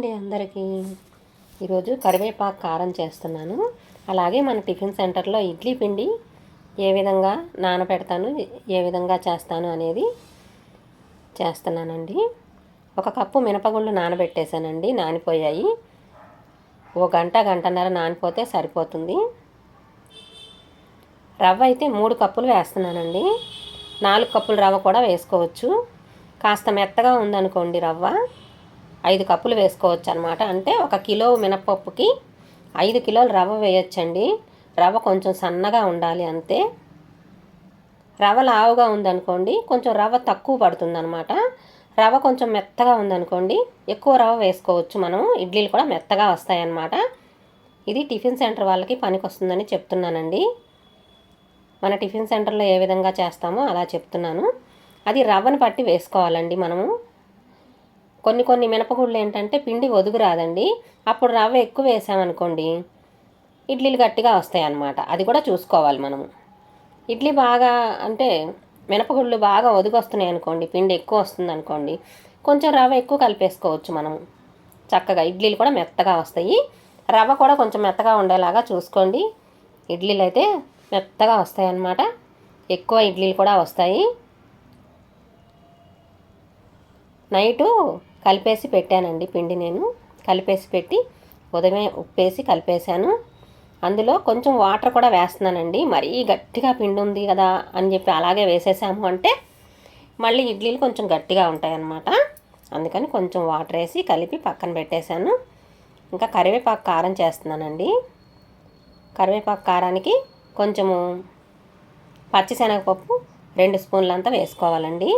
అండి అందరికీ. ఈరోజు కరివేపాకు కారం చేస్తున్నాను. అలాగే మన టిఫిన్ సెంటర్లో ఇడ్లీ పిండి ఏ విధంగా నానబెడతాను ఏ విధంగా చేస్తాను అనేది చేస్తున్నానండి. ఒక కప్పు మినపగుళ్ళు నానబెట్టేశానండి నానిపోయాయి. ఓ గంట గంటన్నర నానిపోతే సరిపోతుంది. రవ్వ అయితే మూడు కప్పులు వేస్తున్నానండి. నాలుగు కప్పులు రవ్వ కూడా వేసుకోవచ్చు. కాస్త మెత్తగా ఉందనుకోండి రవ్వ. ఐదు కప్పులు వేసుకోవచ్చు అనమాట అంటే ఒక కిలో మినపప్పుకి ఐదు కిలోలు రవ్వ వేయొచ్చండి. రవ్వ కొంచెం సన్నగా ఉండాలి అంతే. రవ్వ లావుగా ఉందనుకోండి కొంచెం రవ్వ తక్కువ పడుతుందనమాట రవ్వ కొంచెం మెత్తగా ఉందనుకోండి ఎక్కువ రవ్వ వేసుకోవచ్చు మనం. ఇడ్లీలు కూడా మెత్తగా వస్తాయన్నమాట. ఇది టిఫిన్ సెంటర్ వాళ్ళకి పనికి వస్తుందని చెప్తున్నానండి. మన టిఫిన్ సెంటర్లో ఏ విధంగా చేస్తామో అలా చెప్తున్నాను. అది రవ్వను పట్టి వేసుకోవాలండి మనము. కొన్ని కొన్ని మినపగుళ్ళు ఏంటంటే పిండి ఒదుగు రాదండి. అప్పుడు రవ్వ ఎక్కువ వేసామనుకోండి ఇడ్లీలు గట్టిగా వస్తాయి అన్నమాట అది కూడా చూసుకోవాలి మనము. ఇడ్లీ బాగా అంటే మినపగుళ్ళు బాగా ఒదుగొస్తున్నాయి అనుకోండి పిండి ఎక్కువ వస్తుంది అనుకోండి కొంచెం రవ్వ ఎక్కువ కలిపేసుకోవచ్చు మనము. చక్కగా ఇడ్లీలు కూడా మెత్తగా వస్తాయి. రవ్వ కూడా కొంచెం మెత్తగా ఉండేలాగా చూసుకోండి. ఇడ్లీలు అయితే మెత్తగా వస్తాయి అన్నమాట ఎక్కువ ఇడ్లీలు కూడా వస్తాయి. నైటు కలిపేసి పెట్టానండి పిండి నేను. కలిపేసి పెట్టి ఉదయమే ఉప్పేసి కలిపేశాను. అందులో కొంచెం వాటర్ కూడా వేస్తున్నానండి. మరీ గట్టిగా పిండి ఉంది కదా అని చెప్పి అలాగే వేసేసాము అంటే మళ్ళీ ఇడ్లీలు కొంచెం గట్టిగా ఉంటాయన్నమాట. అందుకని కొంచెం వాటర్ వేసి కలిపి పక్కన పెట్టేశాను. ఇంకా కరివేపాకు కారం చేస్తున్నానండి. కరివేపాకు కారానికి కొంచెము పచ్చిశనగపప్పు రెండు స్పూన్లంతా వేసుకోవాలండి.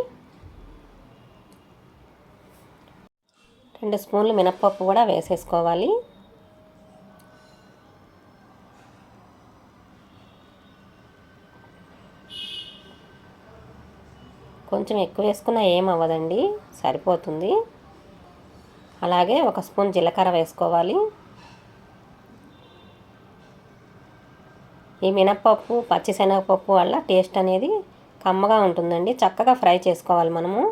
రెండు స్పూన్లు మినప్పప్పు కూడా వేసేసుకోవాలి. కొంచెం ఎక్కువ వేసుకున్నా ఏమవ్వదండి సరిపోతుంది. అలాగే ఒక స్పూన్ జీలకర్ర వేసుకోవాలి. ఈ మినప్పప్పు పచ్చిశనగపప్పు వల్ల టేస్ట్ అనేది కమ్మగా ఉంటుందండి. చక్కగా ఫ్రై చేసుకోవాలి మనము.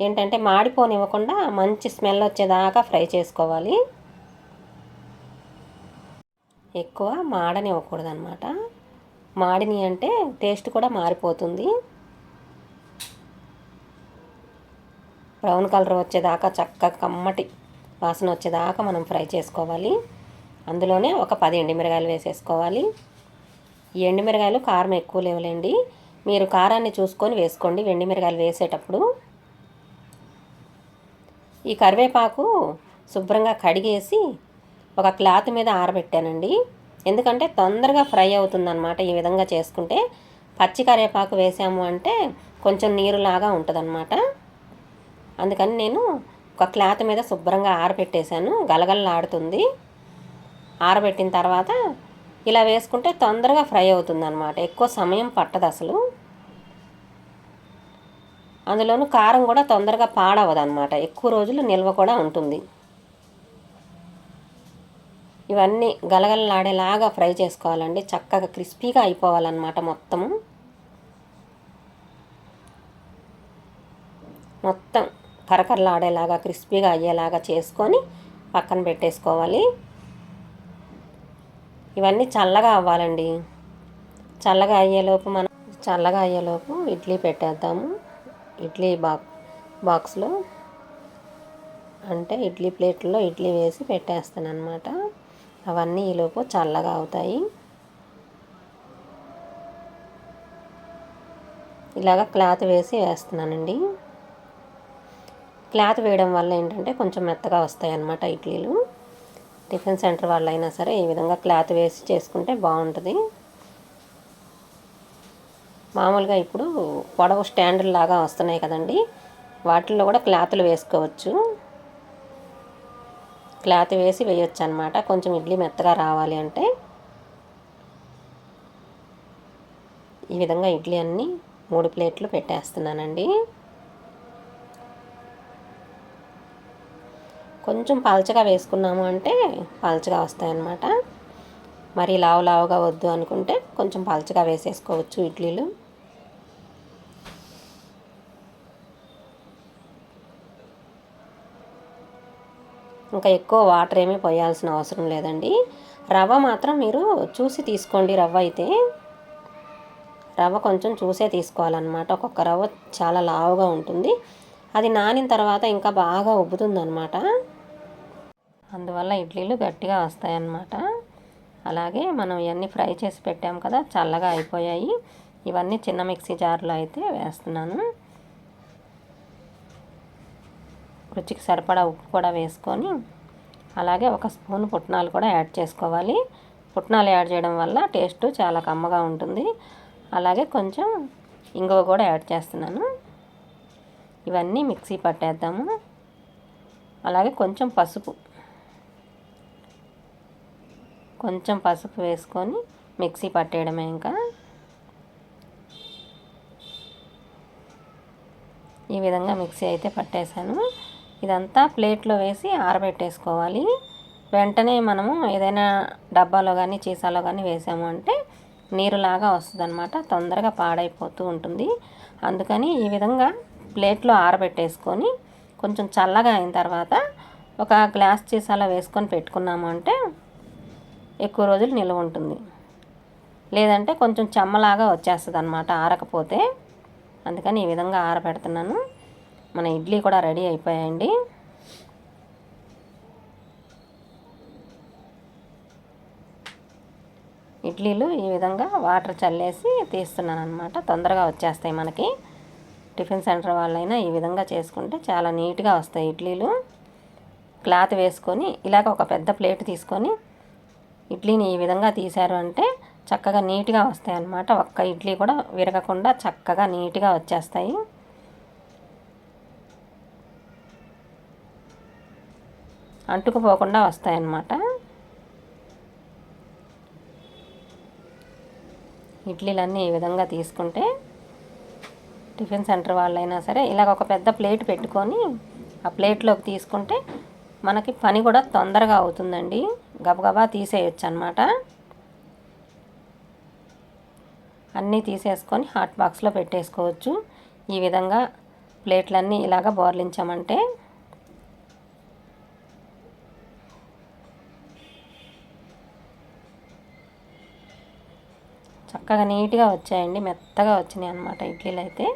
ఏంటంటే మాడిపోనివ్వకుండా మంచి స్మెల్ వచ్చేదాకా ఫ్రై చేసుకోవాలి. ఎక్కువ మాడనివ్వకూడదు అనమాట మాడిని అంటే టేస్ట్ కూడా మారిపోతుంది. బ్రౌన్ కలర్ వచ్చేదాకా చక్కగా కమ్మటి వాసన వచ్చేదాకా మనం ఫ్రై చేసుకోవాలి. అందులోనే ఒక పది ఎండుమిరగాయలు వేసేసుకోవాలి. ఈ కారం ఎక్కువ లేవులేండి. మీరు కారాన్ని చూసుకొని వేసుకోండి. ఎండుమిరగాయలు వేసేటప్పుడు ఈ కరివేపాకు శుభ్రంగా కడిగేసి ఒక క్లాత్ మీద ఆరబెట్టానండి. ఎందుకంటే తొందరగా ఫ్రై అవుతుందన్నమాట ఈ విధంగా చేసుకుంటే. పచ్చి కరివేపాకు వేసాము అంటే కొంచెం నీరులాగా ఉంటుందన్నమాట. అందుకని నేను ఒక క్లాత్ మీద శుభ్రంగా ఆరబెట్టేశాను. గలగలలాడుతుంది. ఆరబెట్టిన తర్వాత ఇలా వేసుకుంటే తొందరగా ఫ్రై అవుతుందన్నమాట. ఎక్కువ సమయం పట్టదు అసలు అందులోనూ కారం కూడా తొందరగా పాడవదనమాట ఎక్కువ రోజులు నిల్వ కూడా ఉంటుంది. ఇవన్నీ గలగలలాడేలాగా ఫ్రై చేసుకోవాలండి. చక్కగా క్రిస్పీగా అయిపోవాలన్నమాట మొత్తము మొత్తం కరకరలాడేలాగా క్రిస్పీగా అయ్యేలాగా చేసుకొని పక్కన పెట్టేసుకోవాలి. ఇవన్నీ చల్లగా అవ్వాలండి. చల్లగా అయ్యేలోపు మనం చల్లగా అయ్యేలోపు ఇడ్లీ పెట్టేద్దాము. ఇడ్లీ బాక్ బాక్స్లో అంటే ఇడ్లీ ప్లేట్లో ఇడ్లీ వేసి పెట్టేస్తాను అనమాట అవన్నీ ఈలోపు చల్లగా అవుతాయి. ఇలాగ క్లాత్ వేసి వేస్తున్నానండి. క్లాత్ వేయడం వల్ల ఏంటంటే కొంచెం మెత్తగా వస్తాయి అన్నమాట ఇడ్లీలు. టిఫిన్ సెంటర్ వాళ్ళు అయినా సరే ఈ విధంగా క్లాత్ వేసి చేసుకుంటే బాగుంటుంది. మామూలుగా ఇప్పుడు పొడవు స్టాండ్ లాగా వస్తున్నాయి కదండి. వాటిల్లో కూడా క్లాతులు వేసుకోవచ్చు. క్లాత్ వేసి వేయొచ్చు అనమాట కొంచెం ఇడ్లీ మెత్తగా రావాలి అంటే. ఈ విధంగా ఇడ్లీ అన్నీ మూడు ప్లేట్లు పెట్టేస్తున్నానండి. కొంచెం పలచగా వేసుకున్నాము అంటే పలచగా వస్తాయన్నమాట. మరి లావు లావుగా వద్దు అనుకుంటే కొంచెం పలచగా వేసేసుకోవచ్చు ఇడ్లీలు. ఇంకా ఎక్కువ వాటర్ ఏమీ పోయాల్సిన అవసరం లేదండి. రవ్వ మాత్రం మీరు చూసి తీసుకోండి రవ్వ అయితే. రవ్వ కొంచెం చూసే తీసుకోవాలన్నమాట. ఒక్కొక్క రవ్వ చాలా లావుగా ఉంటుంది. అది నానిన తర్వాత ఇంకా బాగా ఉబ్బుతుంది అనమాట అందువల్ల ఇడ్లీలు గట్టిగా వస్తాయన్నమాట. అలాగే మనం ఇవన్నీ ఫ్రై చేసి పెట్టాం కదా చల్లగా అయిపోయాయి. ఇవన్నీ చిన్న మిక్సీ జార్లో అయితే వేస్తున్నాను. రుచికి సరిపడా ఉప్పు కూడా వేసుకొని అలాగే ఒక స్పూన్ పుట్నాలు కూడా యాడ్ చేసుకోవాలి. పుట్నాలు యాడ్ చేయడం వల్ల టేస్ట్ చాలా కమ్మగా ఉంటుంది. అలాగే కొంచెం ఇంగువ కూడా యాడ్ చేస్తున్నాను. ఇవన్నీ మిక్సీ పట్టేద్దాము. అలాగే కొంచెం పసుపు కొంచెం పసుపు వేసుకొని మిక్సీ పట్టేయడమే ఇంకా. ఈ విధంగా మిక్సీ అయితే పట్టేశాను. ఇదంతా ప్లేట్లో వేసి ఆరబెట్టేసుకోవాలి. వెంటనే మనము ఏదైనా డబ్బాలో కానీ చీసాలో కానీ వేసాము అంటే నీరులాగా వస్తుందన్నమాట. తొందరగా పాడైపోతూ ఉంటుంది. అందుకని ఈ విధంగా ప్లేట్లో ఆరబెట్టేసుకొని కొంచెం చల్లగా అయిన తర్వాత ఒక గ్లాస్ చీసాలో వేసుకొని పెట్టుకున్నాము అంటే ఎక్కువ రోజులు నిల్వ ఉంటుంది. లేదంటే కొంచెం చెమ్మలాగా వచ్చేస్తుంది అనమాట ఆరకపోతే. అందుకని ఈ విధంగా ఆరబెడుతున్నాను. మన ఇడ్లీ కూడా రెడీ అయిపోయాయండి. ఇడ్లీలు ఈ విధంగా వాటర్ చల్లేసి తీస్తున్నాను అనమాట తొందరగా వచ్చేస్తాయి మనకి. టిఫిన్ సెంటర్ వాళ్ళైనా ఈ విధంగా చేసుకుంటే చాలా నీట్గా వస్తాయి ఇడ్లీలు. క్లాత్ వేసుకొని ఇలాగ ఒక పెద్ద ప్లేట్ తీసుకొని ఇడ్లీని ఈ విధంగా తీశారు అంటే చక్కగా నీట్గా వస్తాయి అన్నమాట ఒక్క ఇడ్లీ కూడా విరగకుండా చక్కగా నీట్గా వచ్చేస్తాయి. అంటుకుపోకుండా వస్తాయి అన్నమాట ఇడ్లీలన్నీ ఈ విధంగా తీసుకుంటే టిఫిన్ సెంటర్ వాళ్ళైనా సరే ఇలాగ ఒక పెద్ద ప్లేట్ పెట్టుకొని ఆ ప్లేట్లోకి తీసుకుంటే మనకి పని కూడా తొందరగా అవుతుందండి. గబగబా తీసేయచ్చు అనమాట అన్నీ తీసేసుకొని హాట్ బాక్స్లో పెట్టేసుకోవచ్చు. ఈ విధంగా ప్లేట్లన్నీ ఇలాగ బోర్లించామంటే చక్కగా నీట్గా వచ్చాయండి. మెత్తగా వచ్చినాయి అనమాట ఇడ్లీలు అయితే.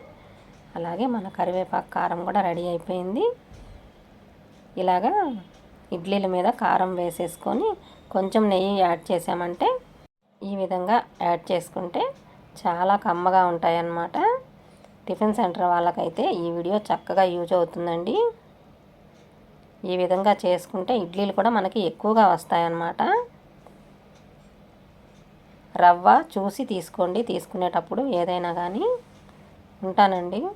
అలాగే మన కరివేపాకు కారం కూడా రెడీ అయిపోయింది. ఇలాగా ఇడ్లీల మీద కారం వేసేసుకొని కొంచెం నెయ్యి యాడ్ చేసామంటే ఈ విధంగా యాడ్ చేసుకుంటే చాలా కమ్మగా ఉంటాయన్నమాట. టిఫిన్ సెంటర్ వాళ్ళకైతే ఈ వీడియో చక్కగా యూజ్ అవుతుందండి. ఈ విధంగా చేసుకుంటే ఇడ్లీలు కూడా మనకి ఎక్కువగా వస్తాయన్నమాట. రవ్వ చూసి తీసుకోండి. తీసుకునేటప్పుడు ఏదైనా కానీ ఉంటానండి.